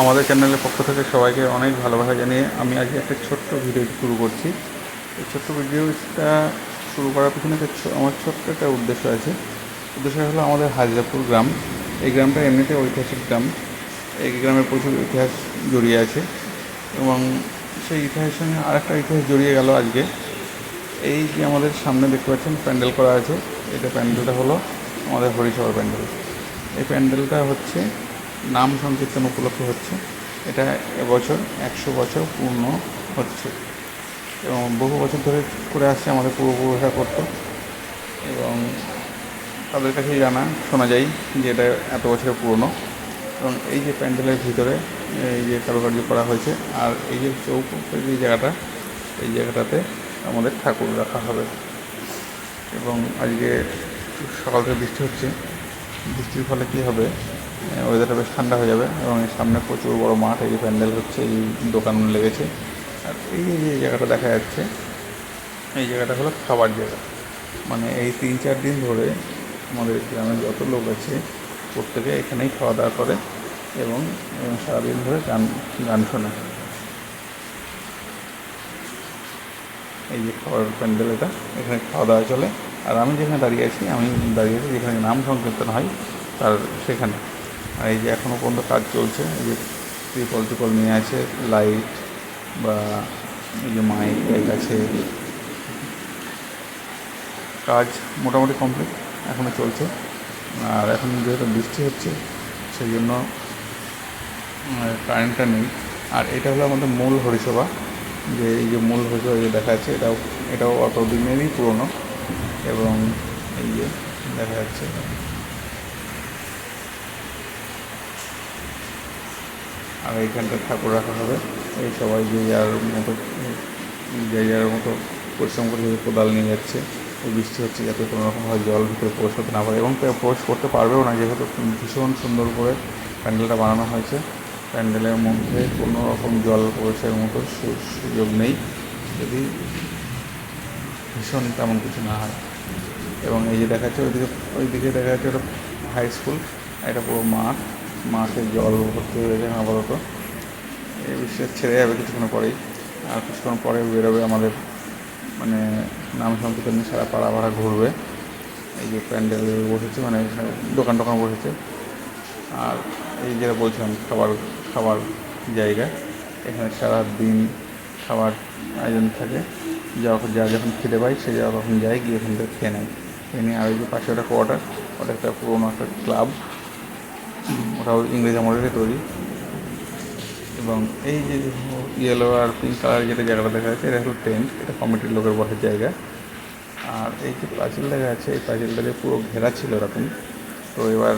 আমাদের চ্যানেলের পক্ষ থেকে সবাইকে অনেক ভালোবাসা জানিয়ে আমি আজকে একটা ছোট্ট ভিডিও শুরু করছি। এই ছোট্ট ভিডিওটা শুরু করার পিছনে আমার ছোট্ট একটা উদ্দেশ্য আছে। উদ্দেশ্য হলো আমাদের হাজরাপুর গ্রাম। এই গ্রামটা এমনিতে ঐতিহাসিক গ্রাম। এই গ্রামে প্রচুর ইতিহাস জড়িয়ে আছে এবং সেই ইতিহাসের সঙ্গে আরেকটা ইতিহাস জড়িয়ে গেল আজকে। এই যে আমাদের সামনে দেখতে পাচ্ছেন প্যান্ডেল করা আছে। এটা প্যান্ডেলটা হলো আমাদের হরিসভার প্যান্ডেল। এই প্যান্ডেলটা হচ্ছে নাম সংকীর্তন উপলক্ষে হচ্ছে। এটা এবছর একশো বছর পূর্ণ হচ্ছে। এবং বহু বছর ধরে করে আসছে আমাদের পূর্বপুরুষরা করতো এবং তাদের কাছেই জানা, শোনা যায় যে এটা এত বছরের পুরনো এবং এই যে প্যান্ডেলের ভিতরে, এই যে কারুকার্য করা হয়েছে, আর এই যে চৌকোপের যে জায়গাটা, এই জায়গাটাতে আমাদের ঠাকুর রাখা হবে। এবং আজকে সকাল থেকে বৃষ্টি হচ্ছে। বৃষ্টির ফলে কী হবে? ওয়েদারটা বেশ ঠান্ডা হয়ে যাবে এবং এই সামনে প্রচুর বড় মাঠ, এই যে প্যান্ডেল হচ্ছে, এই দোকান লেগেছে। আর এই যে জায়গাটা দেখা যাচ্ছে, এই জায়গাটা হলো খাবার জায়গা। মানে এই তিন চার দিন ধরে আমাদের গ্রামের যত লোক আছে, প্রত্যেকে এখানেই খাওয়া দাওয়া করে এবং সারাদিন ধরে গান গান শোনে। এই যে খাবার প্যান্ডেল এটা, এখানে খাওয়া দাওয়া চলে। আর আমি যেখানে দাঁড়িয়ে আছি, আমি দাঁড়িয়ে আছি যেখানে নাম সংকীর্তন হয়, তার সেখানে। আর এই যে এখনও পর্যন্ত কাজ চলছে, এই যে ত্রিপল টিপল নিয়ে আছে, লাইট বা এই যে মাইক টাইক আছে। কাজ মোটামুটি কমপ্লিট এখনও চলছে। আর এখন যেহেতু বৃষ্টি হচ্ছে, সেই জন্য কারেন্টটা নেই। আর এটা হলো আমাদের মূল হরিসভা, যে এই যে মূল হরিসভা যে দেখা যাচ্ছে, এটাও এটাও অত দিনেরই পুরনো। এবং এই যে দেখা যাচ্ছে আর এইখানটা ঠাকুর রাখা হবে। এই সবাই যে যার মতো, যে যার মতো পরিশ্রম করে কোদাল নিয়ে যাচ্ছে। বৃষ্টি হচ্ছে যাতে কোনো রকমভাবে জল ভিতরে প্রবেশ করতে না পারে এবং প্রবেশ করতে পারবেও না, যেহেতু ভীষণ সুন্দর করে প্যান্ডেলটা বানানো হয়েছে। প্যান্ডেলের মধ্যে কোনো রকম জল প্রবেশের মতো সুযোগ নেই। যদি ভীষণ তেমন কিছু না হয়। এবং এই যে দেখা যাচ্ছে ওইদিকে ওইদিকে দেখা যাচ্ছে ওটা হাই স্কুল এটা পুরো মাঠ। মাঠে জল ভর্তি হয়ে গেছে আপাতত। এই বৃষ্টি ছেড়ে যাবে কিছুক্ষণ পরেই। আর কিছুক্ষণ পরে বেরোবে আমাদের মানে নাম সংকীর্তন সারা পাড়া পাড়া ঘুরবে। এই যে প্যান্ডেল বসেছে মানে এখানে দোকান টোকান বসেছে। আর এই যেটা বলছিলাম, খাবার খাবার জায়গা, এখানে সারা দিন খাবার আয়োজন থাকে। যখন যা যখন খেতে পাই সে যা তখন যায়, গিয়ে ওখান থেকে খেয়ে নেয়। খেয়ে নিয়ে আর ওই যে পাশে ওটা কোয়ার্টার, ওটা একটা পুরোনো একটা ক্লাব। ওটাও ইংরেজ আমলেরই তৈরি এবং এই যে ইয়েলো আর পিঙ্ক কালার যেটা জায়গাটা দেখা যাচ্ছে, এটা হলো টেন্ট এটা কমিটির লোকের বসার জায়গা। আর এই যে পাঁচিল দেখা যাচ্ছে, এই পাঁচিলটা যে পুরো ঘেরা ছিল এরকম। তো এবার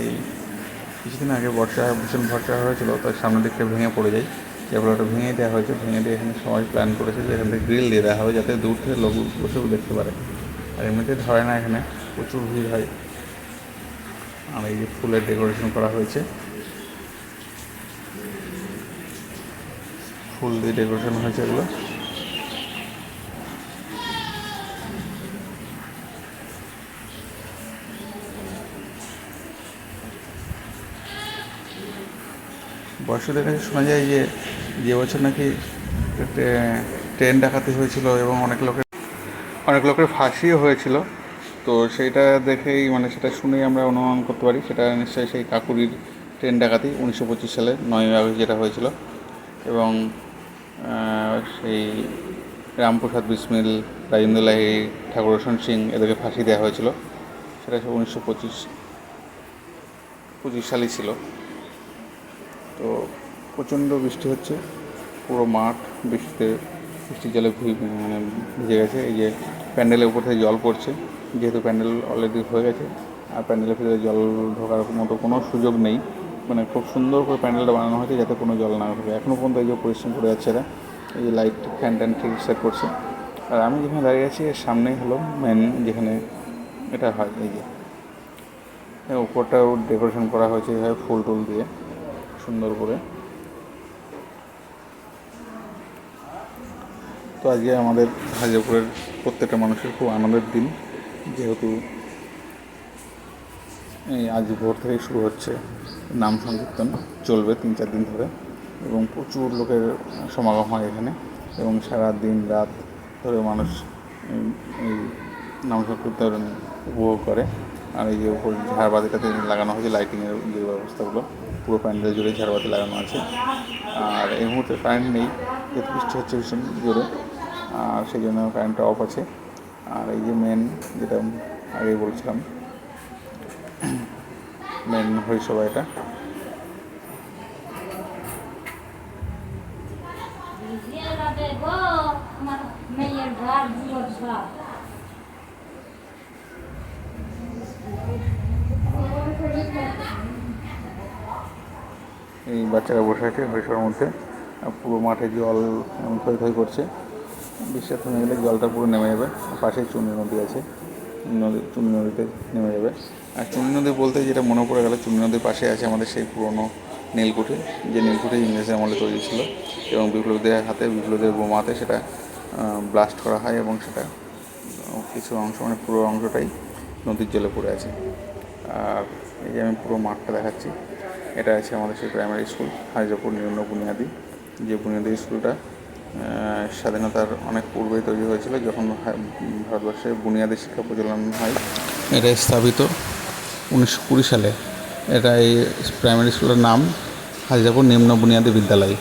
এই কিছুদিন আগে বর্ষা, ভীষণ বর্ষা হয়েছিল তার সামনের দিকটা ভেঙে পড়ে যায়। যার ফলে ওটা ভেঙে দেওয়া হয়েছে, ভেঙে দিয়ে এখানে সবাই প্ল্যান করেছে যে এখান থেকে গ্রিল দিয়ে দেওয়া হবে যাতে দূর থেকে লোক বসেও দেখতে পারে। আর এমনিতে ধরে না এখানে, প্রচুর ভিড় হয়। আর এই যে ফুলের ডেকোরেশন করা হয়েছে। ফুল দিয়ে ডেকোরেশন হয়েছে এগুলো। বয়সদের কাছে শোনা যায় যে যে বছর নাকি ট্রে- ট্রেন ডাকাতি হয়েছিল এবং অনেক লোকের অনেক লোকের ফাঁসিও হয়েছিল। তো সেইটা দেখেই মানে সেটা শুনেই আমরা অনুমান করতে পারি, সেটা নিশ্চয়ই সেই কাকুরির ট্রেন ডাকাতি উনিশশো পঁচিশ সালে নয়ই আগস্ট যেটা হয়েছিল। এবং সেই রামপ্রসাদ বিসমিল রাজেন্দ্র লাহি ঠাকুর, রোশন সিং এদেরকে ফাঁসি দেওয়া হয়েছিল। সেটা উনিশশো পঁচিশ পঁচিশ সালই ছিল। তো প্রচণ্ড বৃষ্টি হচ্ছে, পুরো মাঠ বৃষ্টিতে বৃষ্টির জলে মানে ভিজে গেছে। এই যে প্যান্ডেলের উপর থেকে জল পড়ছে, যেহেতু প্যান্ডেল অলরেডি হয়ে গেছে, আর প্যান্ডেলের ভিতরে জল ঢোকার মতো কোনো সুযোগ নেই মানে খুব সুন্দর করে প্যান্ডেলটা বানানো হয়েছে যাতে কোনো জল না ঢোকে। এখনও পর্যন্ত এই যে পরিশ্রম করে যাচ্ছে এরা, এই যে লাইট ফ্যান ট্যান ঠিক সেট করছে। আর আমি যেখানে দাঁড়িয়ে আছি, এর সামনেই হলো মেন যেখানে এটা হয়, এই যে। উপরটাও ডেকোরেশন করা হয়েছে ফুল টুল দিয়ে, সুন্দর করে। তো আজকে আমাদের হাজারপুরের প্রত্যেকটা মানুষের খুব আনন্দের দিন। যেহেতু এই আজ ভোর থেকেই শুরু হচ্ছে নাম সংকীর্তন, চলবে তিন চার দিন ধরে এবং প্রচুর লোকের সমাগম হয় এখানে এবং সারা দিন রাত ধরে মানুষ এই নাম সংকীর্তন উপভোগ করে। আর এই যে উপর ঝাড়বাতিটাতে লাগানো হয়েছে লাইটিংয়ের যে ব্যবস্থাগুলো, পুরো প্যান্ডেল জুড়ে ঝাড়বাতি লাগানো আছে। আর এই মুহূর্তে কারেন্ট নেই বৃষ্টি হচ্ছে ভীষণ জোরে। আর সেই জন্য কারেন্টটা অফ আছে। আর এই যে মেন যেটা আগে বলছিলাম মেন হরিসভা এটা। এই বাচ্চারা বসে আছে হরিসভার মধ্যে। পুরো মাঠে জল থই থই করছে। বৃষ্টি থেমে গেলে জলটা পুরো নেমে যাবে। পাশেই চুনি নদী আছে। নদী, চুনি নদীতে নেমে যাবে। আর চুনি নদী বলতে যেটা মনে পড়ে গেল, চুনি নদীর পাশে আছে আমাদের সেই পুরনো নীলকুঠি। যে নীলকুঠি ইংরেজের আমলে তৈরি ছিল এবং বিপ্লবীদের হাতে, বিপ্লবীদের বোমাতে সেটা ব্লাস্ট করা হয় এবং সেটা কিছু অংশ মানে পুরো অংশটাই নদীর জলে পড়ে আছে। আর এই যে আমি পুরো মাঠটা দেখাচ্ছি, এটা আছে আমাদের সেই প্রাইমারি স্কুল হাজিরাপুর নিম্ন বুনিয়াদি। যে বুনিয়াদি স্কুলটা স্বাধীনতার অনেক পূর্বেই তৈরি হয়েছিল যখন ভারতবর্ষে বুনিয়াদী শিক্ষা প্রচলন হয়। এটা স্থাপিত উনিশশো কুড়ি সালে। এটা এই প্রাইমারি স্কুলের নাম হাজিরাপুর নিম্ন বুনিয়াদী বিদ্যালয়।